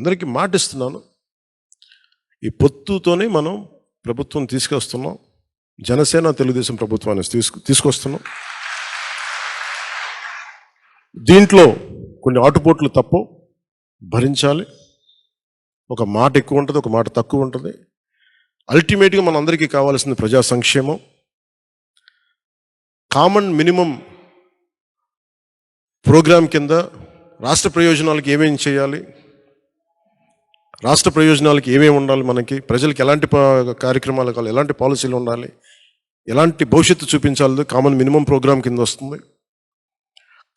అందరికీ మాట ఇస్తున్నాను ఈ పొత్తుతోనే మనం ప్రభుత్వం తీసుకొస్తున్నాం. జనసేన తెలుగుదేశం ప్రభుత్వాన్ని తీసుకు తీసుకొస్తున్నాం. దీంట్లో కొన్ని ఆటుపోట్లు తప్పు భరించాలి. ఒక మాట ఎక్కువ ఉంటుంది ఒక మాట తక్కువ ఉంటుంది. అల్టిమేట్గా మన అందరికీ కావాల్సింది ప్రజా సంక్షేమం. కామన్ మినిమం ప్రోగ్రాం కింద రాష్ట్ర ప్రయోజనాలకు ఏమేమి చేయాలి? రాష్ట్ర ప్రయోజనాలకి ఏమేమి ఉండాలి మనకి? ప్రజలకు ఎలాంటి కార్యక్రమాలు కావాలి? ఎలాంటి పాలసీలు ఉండాలి? ఎలాంటి భవిష్యత్తు చూపించాలి? కామన్ మినిమం ప్రోగ్రామ్ కింద వస్తుంది.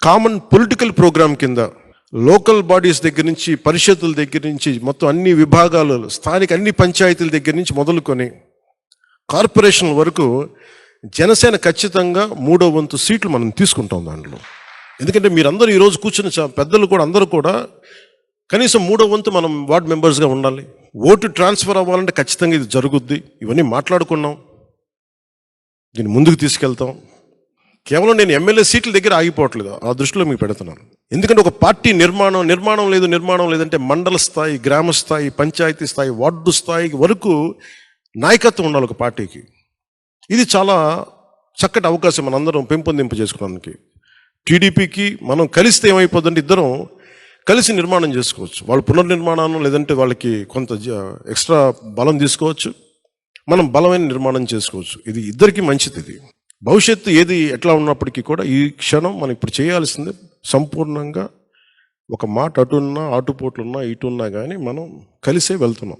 కామన్ పొలిటికల్ ప్రోగ్రామ్ కింద లోకల్ బాడీస్ దగ్గర నుంచి పరిషత్తుల దగ్గర నుంచి మొత్తం అన్ని విభాగాలు స్థానిక అన్ని పంచాయతీల దగ్గర నుంచి మొదలుకొని కార్పొరేషన్ వరకు జనసేన ఖచ్చితంగా మూడో వంతు సీట్లు మనం తీసుకుంటాం దాంట్లో. ఎందుకంటే మీరందరూ ఈరోజు కూర్చున్న చా- పెద్దలు కూడా అందరూ కూడా కనీసం మూడో వంతు మనం వార్డ్ మెంబర్స్గా ఉండాలి. ఓటు ట్రాన్స్ఫర్ అవ్వాలంటే ఖచ్చితంగా ఇది జరుగుద్ది. ఇవన్నీ మాట్లాడుకున్నాం. దీన్ని ముందుకు తీసుకెళ్తాం. కేవలం నేను ఎమ్మెల్యే సీట్ల దగ్గర ఆగిపోవట్లేదు. ఆ దృష్టిలో మీకు పెడుతున్నాను. ఎందుకంటే ఒక పార్టీ నిర్మాణం నిర్మాణం లేదు నిర్మాణం లేదంటే మండల స్థాయి గ్రామ స్థాయి పంచాయతీ స్థాయి వార్డు స్థాయి వరకు నాయకత్వం ఉండాలి ఒక పార్టీకి. ఇది చాలా చక్కటి అవకాశం మనందరం పెంపొందింపు చేసుకోవడానికి టీడీపీకి మనం కలిస్తే ఏమైపోతుందంటే ఇద్దరం కలిసి నిర్మాణం చేసుకోవచ్చు. వాళ్ళు పునర్నిర్మాణం లేదంటే వాళ్ళకి కొంత జ- ఎక్స్ట్రా బలం తీసుకోవచ్చు. మనం బలమైన నిర్మాణం చేసుకోవచ్చు. ఇది ఇద్దరికి మంచిది ఇది. భవిష్యత్తు ఏది ఎట్లా ఉన్నప్పటికీ కూడా ఈ క్షణం మనం ఇప్పుడు చేయాల్సింది సంపూర్ణంగా ఒక మాట అటున్నా అటుపోట్లున్నా ఇటున్నా కానీ మనం కలిసే వెళ్తున్నాం.